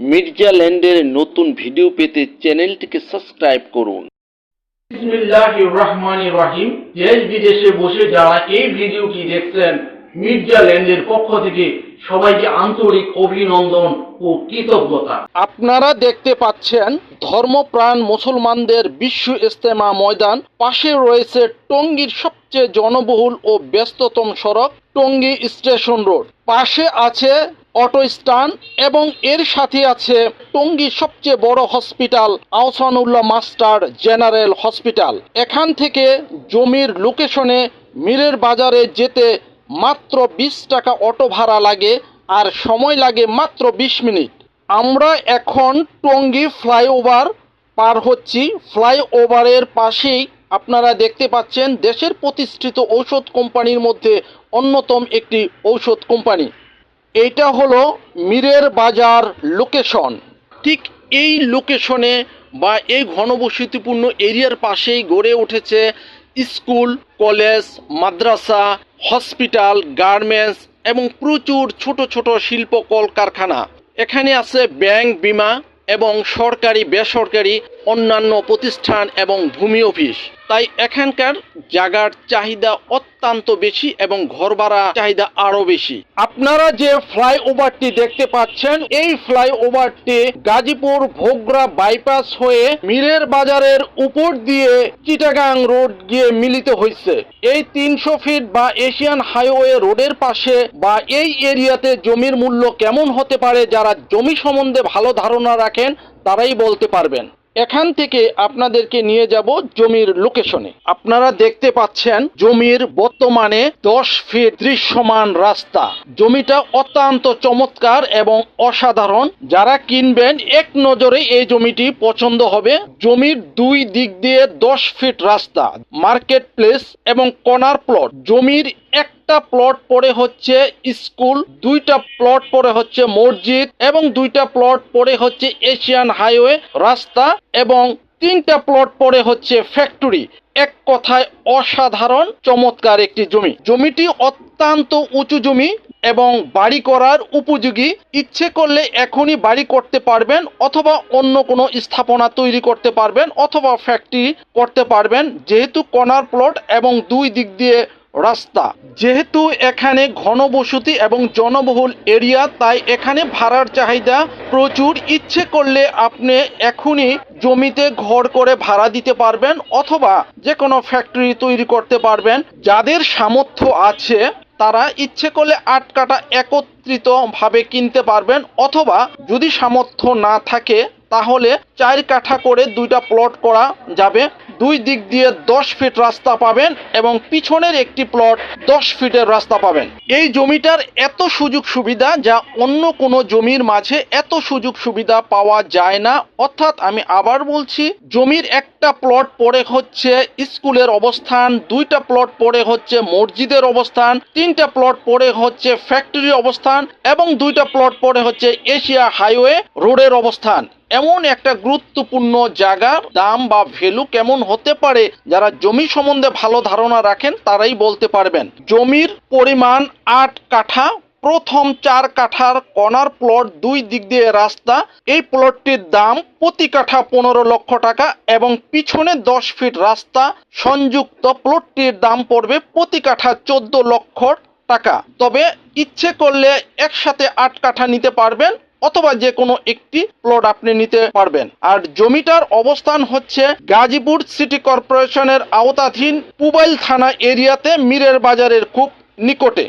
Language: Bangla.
মির্জা ল্যান্ডের নতুন ভিডিও পেতে চ্যানেলটিকে সাবস্ক্রাইব করুন। বিসমিল্লাহির দেশ বিদেশে বসে যারা এই ভিডিওটি দেখছেন মির্জা ল্যান্ডের পক্ষ থেকে সবাইকে আন্তরিক অভিনন্দন ও কৃতজ্ঞতা। আপনারা দেখতে পাচ্ছেন ধর্মপ্রাণ মুসলমানদের বিশ্ব ইস্তেমা ময়দান। পাশে রয়েছে টঙ্গীর সবচেয়ে জনবহুল ও ব্যস্ততম সড়ক টঙ্গী স্টেশন রোড। পাশে আছে অটো স্ট্যান্ড এবং এর সাথে আছে টঙ্গীর সবচেয়ে বড় hospital Ahsanullah master general hospital. এখান থেকে জমির লোকেশনে মীরের বাজারে যেতে মাত্র বিশ টাকা অটো ভাড়া লাগে আর সময় লাগে মাত্র বিশ মিনিট। আমরা এখন টঙ্গী ফ্লাইওভার পার হচ্ছি। ফ্লাইওভারের পাশেই আপনারা দেখতে পাচ্ছেন দেশের প্রতিষ্ঠিত ঔষধ কোম্পানির মধ্যে অন্যতম একটি ঔষধ কোম্পানি। এইটা হলো মীরের বাজার লোকেশন ঠিক এই লোকেশনে বা এই ঘনবসতিপূর্ণ এরিয়ার পাশেই গড়ে উঠেছে স্কুল, কলেজ, মাদ্রাসা, হসপিটাল, গার্মেন্টস এবং প্রচুর ছোট ছোট শিল্প কলকারখানা। এখানে আছে ব্যাংক বিমা এবং সরকারি বেসরকারি অন্যান্য প্রতিষ্ঠান এবং ভূমি অফিস। তাই এখানকার জায়গার চাহিদা অত্যন্ত বেশি এবং ঘর ভাড়া চাহিদা আরও বেশি। আপনারা যে ফ্লাইওভারটি দেখতে পাচ্ছেন, এই ফ্লাইওভারটি গাজীপুর ভোগরা বাইপাস হয়ে মিরের বাজারের উপর দিয়ে চিটাগাং রোড গিয়ে মিলিত হয়েছে এই তিনশো ফিট বা এশিয়ান হাইওয়ে রোডের পাশে বা এই এরিয়াতে জমির মূল্য কেমন হতে পারে, যারা জমি সম্বন্ধে ভালো ধারণা রাখেন, তারাই বলতে পারবেন। এখান থেকে আপনাদেরকে নিয়ে যাব জমির লোকেশনে। আপনারা দেখতে পাচ্ছেন জমির বর্তমানে দশ ফিট দৃশ্যমান রাস্তা। জমিটা অত্যন্ত চমৎকার এবং অসাধারণ। যারা কিনবেন, এক নজরে এই জমিটি পছন্দ হবে। জমির দুই দিক দিয়ে দশ ফিট রাস্তা মার্কেট প্লেস এবং কর্নার প্লট। জমির একটা প্লট পরে হচ্ছে স্কুল দুইটা প্লট পরে হচ্ছে মসজিদ এবং দুইটা প্লট পরে হচ্ছে এশিয়ান হাইওয়ে রাস্তা এবং তিনটা প্লট পরে হচ্ছে ফ্যাক্টরি এক কথায় অসাধারণ, চমৎকার একটি জমি। জমিটি অত্যন্ত উঁচু জমি এবং বাড়ি করার উপযোগী। ইচ্ছে করলে এখনই বাড়ি করতে পারবেন অথবা অন্য কোনো স্থাপনা তৈরি করতে পারবেন অথবা ফ্যাক্টরি করতে পারবেন। যেহেতু কর্নার প্লট এবং দুই দিক দিয়ে রাস্তা। যেহেতু এখানে ঘনবসতি এবং জনবহুল এরিয়া, তাই এখানে ভাড়ার চাহিদা প্রচুর। ইচ্ছে করলে আপনি এখনই জমিতে ঘর করে ভাড়া দিতে পারবেন অথবা যে কোনো ফ্যাক্টরি তৈরি করতে পারবেন। যাদের সামর্থ্য আছে, তারা ইচ্ছে করলে আট কাটা একত্রিতভাবে কিনতে পারবেন অথবা যদি সামর্থ্য না থাকে, তাহলে চার কাঠা করে দুইটা প্লট করা যাবে। দুই দিক দিয়ে দশ ফিট রাস্তা পাবেন এবং পিছনের একটি প্লট দশ ফিটের রাস্তা পাবেন। এই জমিটার এত সুযোগ সুবিধা যা অন্য কোনো জমির মাঝে এত সুযোগ সুবিধা পাওয়া যায় না। অর্থাৎ আমি আবার বলছি, জমির একটা প্লট পড়ে হচ্ছে স্কুলের অবস্থান, দুইটা প্লট পড়ে হচ্ছে মসজিদের অবস্থান, তিনটা প্লট পড়ে হচ্ছে ফ্যাক্টরির অবস্থান, এবং দুইটা প্লট পড়ে হচ্ছে এশিয়া হাইওয়ে রোডের অবস্থান। এমন একটা গুরুত্বপূর্ণ জায়গার দাম বা ভ্যালু কেমন হতে পারে যারা জমি সম্বন্ধে ভালো ধারণা রাখেন তারাই বলতে পারবেন। জমির পরিমাণ আট কাঠা, প্রথম চার কাঠার কর্নার প্লট দুই দিক দিয়ে রাস্তা। এই প্লটটির দাম প্রতি কাঠা পনেরো লক্ষ টাকা এবং পিছনে দশ ফিট রাস্তা। সংযুক্ত প্লটটির দাম পড়বে প্রতি কাঠা চোদ্দ লক্ষ টাকা। তবে ইচ্ছে করলে একসাথে আট কাঠা নিতে পারবেন। অথবা যে কোনো একটি প্লট আপনি নিতে পারবেন। আর জমিটার অবস্থান হচ্ছে গাজীপুর সিটি কর্পোরেশনের আওতাধীন পুবাইল থানা এরিয়াতে মীরের বাজারের খুব নিকটে।